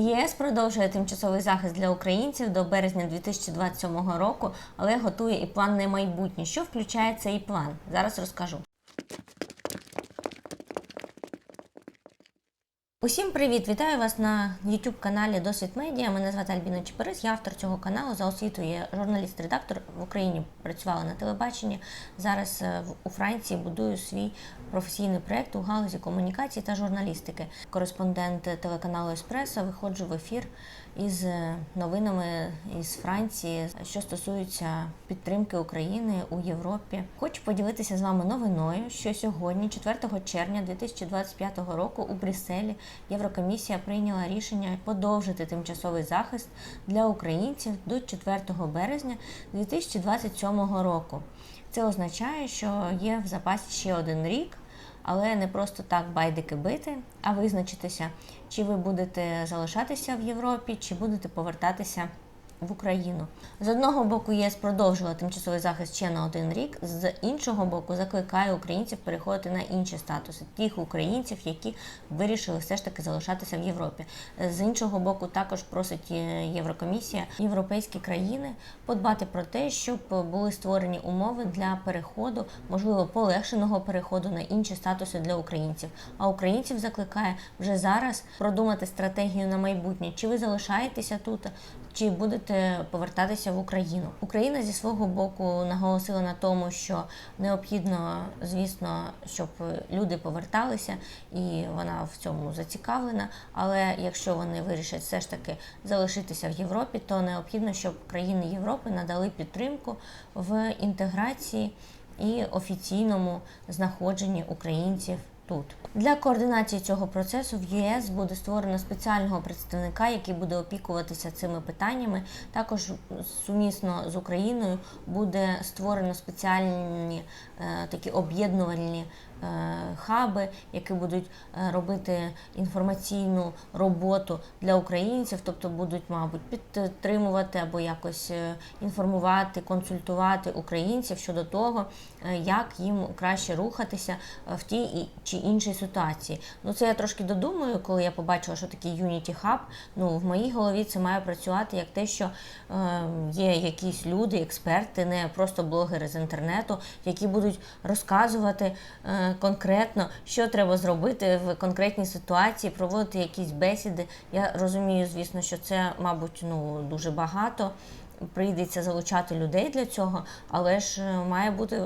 ЄС продовжує тимчасовий захист для українців до березня 2027 року, але готує і план на майбутнє. Що включає цей план? Зараз розкажу. Усім привіт! Вітаю вас на youtube каналі Досвід Медіа. Мене звати Альбіна Чепирис, я автор цього каналу. За освітою є журналіст-редактор в Україні. Працювала на телебаченні. Зараз е, у Франції будую свій професійний проект у галузі комунікації та журналістики. Кореспондент телеканалу Еспресо виходжу в ефір із е, новинами із Франції, що стосується підтримки України у Європі. Хочу поділитися з вами новиною, що сьогодні, 4 червня 2025 року, у Брюсселі Єврокомісія прийняла рішення подовжити тимчасовий захист для українців до 4 березня 2027 року. Це означає, що є в запасі ще один рік, але не просто так байдики бити, а визначитися, чи ви будете залишатися в Європі, чи будете повертатися в Україну. З одного боку, ЄС продовжила тимчасовий захист ще на один рік, з іншого боку, закликає українців переходити на інші статуси, тих українців, які вирішили все ж таки залишатися в Європі. З іншого боку, також просить е, Єврокомісія європейські країни подбати про те, щоб були створені умови для переходу, можливо, полегшеного переходу на інші статуси для українців. А українців закликає вже зараз продумати стратегію на майбутнє, чи ви залишаєтеся тут, чи будете повертатися в Україну. Україна зі свого боку наголосила на тому, що необхідно, звісно, щоб люди поверталися, і вона в цьому зацікавлена. Але якщо вони вирішать все ж таки залишитися в Європі, то необхідно, щоб країни Європи надали підтримку в інтеграції і офіційному знаходженні українців тут. Для координації цього процесу в ЄС буде створено спеціального представника, який буде опікуватися цими питаннями. Також сумісно з Україною буде створено спеціальні е, такі об'єднувальні е, хаби, які будуть е, робити інформаційну роботу для українців, тобто будуть, мабуть, підтримувати або якось е, інформувати, консультувати українців щодо того, е, як їм краще рухатися в тій чи іншій ситуації. Ну це я трошки додумаю, коли я побачила, що таке Unity Hub. Ну в моїй голові це має працювати як те, що е, є якісь люди, експерти, не просто блогери з інтернету, які будуть розказувати е, конкретно, що треба зробити в конкретній ситуації, проводити якісь бесіди. Я розумію, звісно, що це, мабуть, ну дуже багато. Прийдеться залучати людей для цього, але ж е, має бути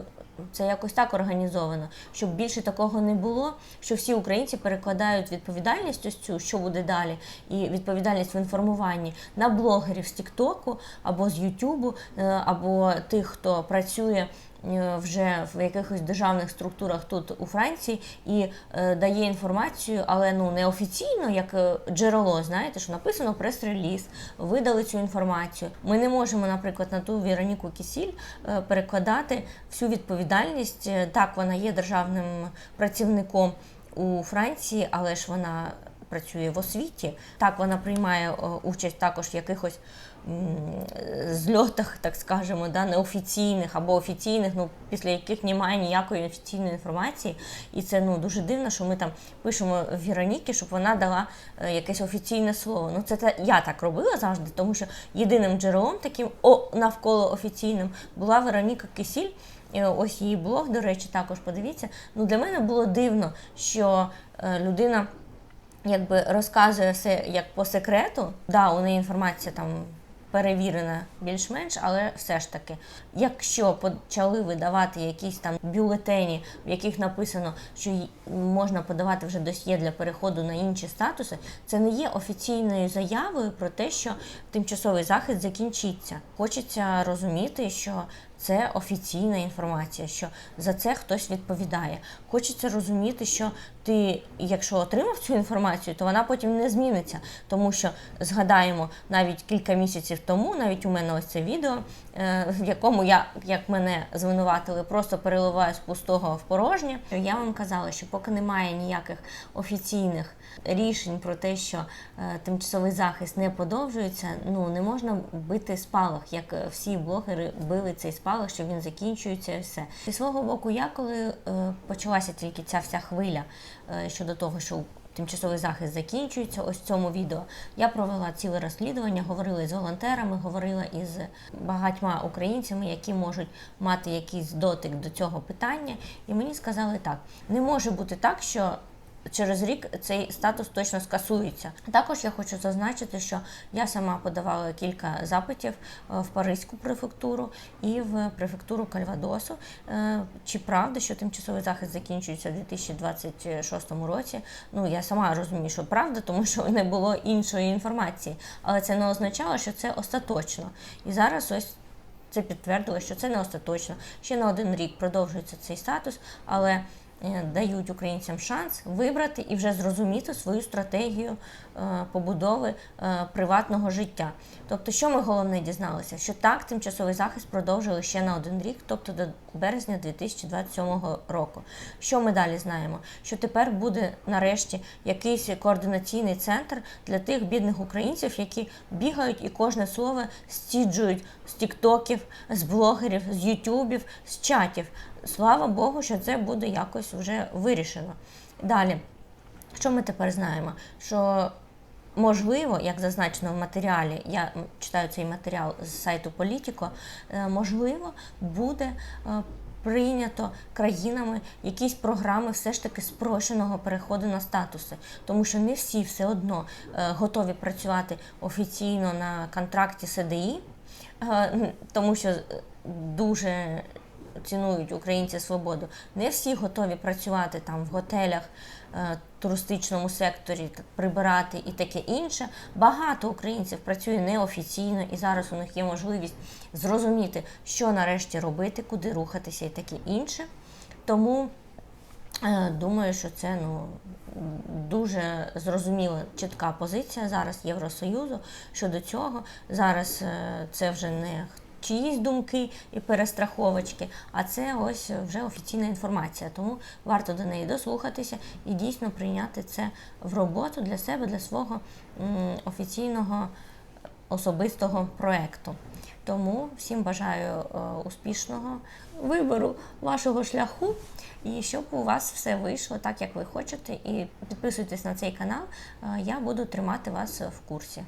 це якось так організовано, щоб більше такого не було, що всі українці перекладають відповідальність ось цю, що буде далі, і відповідальність в інформуванні на блогерів з Тіктоку або з Ютубу, е, або тих, хто працює. Е, Вже в якихось державних структурах тут у Франції і е, дає інформацію, але ну не офіційно, як е, джерело, знаєте, що написано прес-реліз, видали цю інформацію. Ми не можемо, наприклад, на ту Віроніку Кісіль перекладати всю відповідальність. Так, вона є державним працівником у Франції, але ж вона працює в освіті. Так, вона приймає е, участь також в якихось зльотах, так скажемо, да, неофіційних або офіційних, ну після яких немає ніякої офіційної інформації. І це ну дуже дивно, що ми там пишемо Віроніки, щоб вона дала е, якесь офіційне слово. Ну це я так робила завжди, тому що єдиним джерелом таким о, навколо офіційним була Вероніка Кисіль. Е, Ось її блог, до речі, також подивіться. Ну для мене було дивно, що е, людина якби розказує все як по секрету. Да, у неї інформація там перевірена більш-менш, але все ж таки, якщо почали видавати якісь там бюлетені, в яких написано, що можна подавати вже досьє для переходу на інші статуси, це не є офіційною заявою про те, що тимчасовий захист закінчиться. Хочеться розуміти, що це офіційна інформація, що за це хтось відповідає. Хочеться розуміти, що ти, якщо отримав цю інформацію, то вона потім не зміниться. Тому що згадаємо навіть кілька місяців тому, навіть у мене ось це відео, е, в якому я, як мене звинуватили, просто переливаю з пустого в порожнє. Я вам казала, що поки немає ніяких офіційних рішень про те, що е, тимчасовий захист не подовжується, ну не можна бити спалах, як е, всі блогери били цей спалах, що він закінчується і все. Зі свого боку, я коли е, почалася тільки ця вся хвиля е, щодо того, що тимчасовий захист закінчується. Ось в цьому відео я провела ціле розслідування, говорила з волонтерами, говорила із багатьма українцями, які можуть мати якийсь дотик до цього питання. І мені сказали так: не може бути так, що через рік цей статус точно скасується. Також я хочу зазначити, що я сама подавала кілька запитів е, в Паризьку префектуру і в префектуру Кальвадосу. Е, Чи правда, що тимчасовий захист закінчується у 2026 році? Ну я сама розумію, що правда, тому що не було іншої інформації, але це не означало, що це остаточно. І зараз ось це підтвердило, що це не остаточно. Ще на один рік продовжується цей статус, але дають українцям шанс вибрати і вже зрозуміти свою стратегію е, побудови е, приватного життя. Тобто, що ми головне дізналися? Що так, тимчасовий захист продовжили ще на один рік, тобто до березня 2027 року. Що ми далі знаємо? Що тепер буде нарешті якийсь координаційний центр для тих бідних українців, які бігають і кожне слово стіджують з тіктоків, з блогерів, з ютюбів, з чатів. Слава Богу, що це буде якось вже вирішено. Далі, що ми тепер знаємо? Що Можливо, як зазначено в матеріалі, я читаю цей матеріал з сайту Політіко, е, можливо, буде е, прийнято країнами якісь програми все ж таки спрощеного переходу на статуси, тому що не всі все одно е, готові працювати офіційно на контракті СДІ, тому що дуже цінують українці свободу. Не всі готові працювати там в готелях, е, туристичному секторі, прибирати і таке інше. Багато українців працює неофіційно, і зараз у них є можливість зрозуміти, що нарешті робити, куди рухатися і таке інше. Тому Е, Думаю, що це ну дуже зрозуміла чітка позиція зараз Євросоюзу щодо цього. Зараз е, це вже не чиїсь думки і перестраховочки, а це ось вже офіційна інформація. Тому варто до неї дослухатися і дійсно прийняти це в роботу для себе, для свого офіційного особистого проекту. Тому всім бажаю е, успішного вибору вашого шляху і щоб у вас все вийшло так, як ви хочете. І підписуйтесь на цей канал, е, я буду тримати вас в курсі.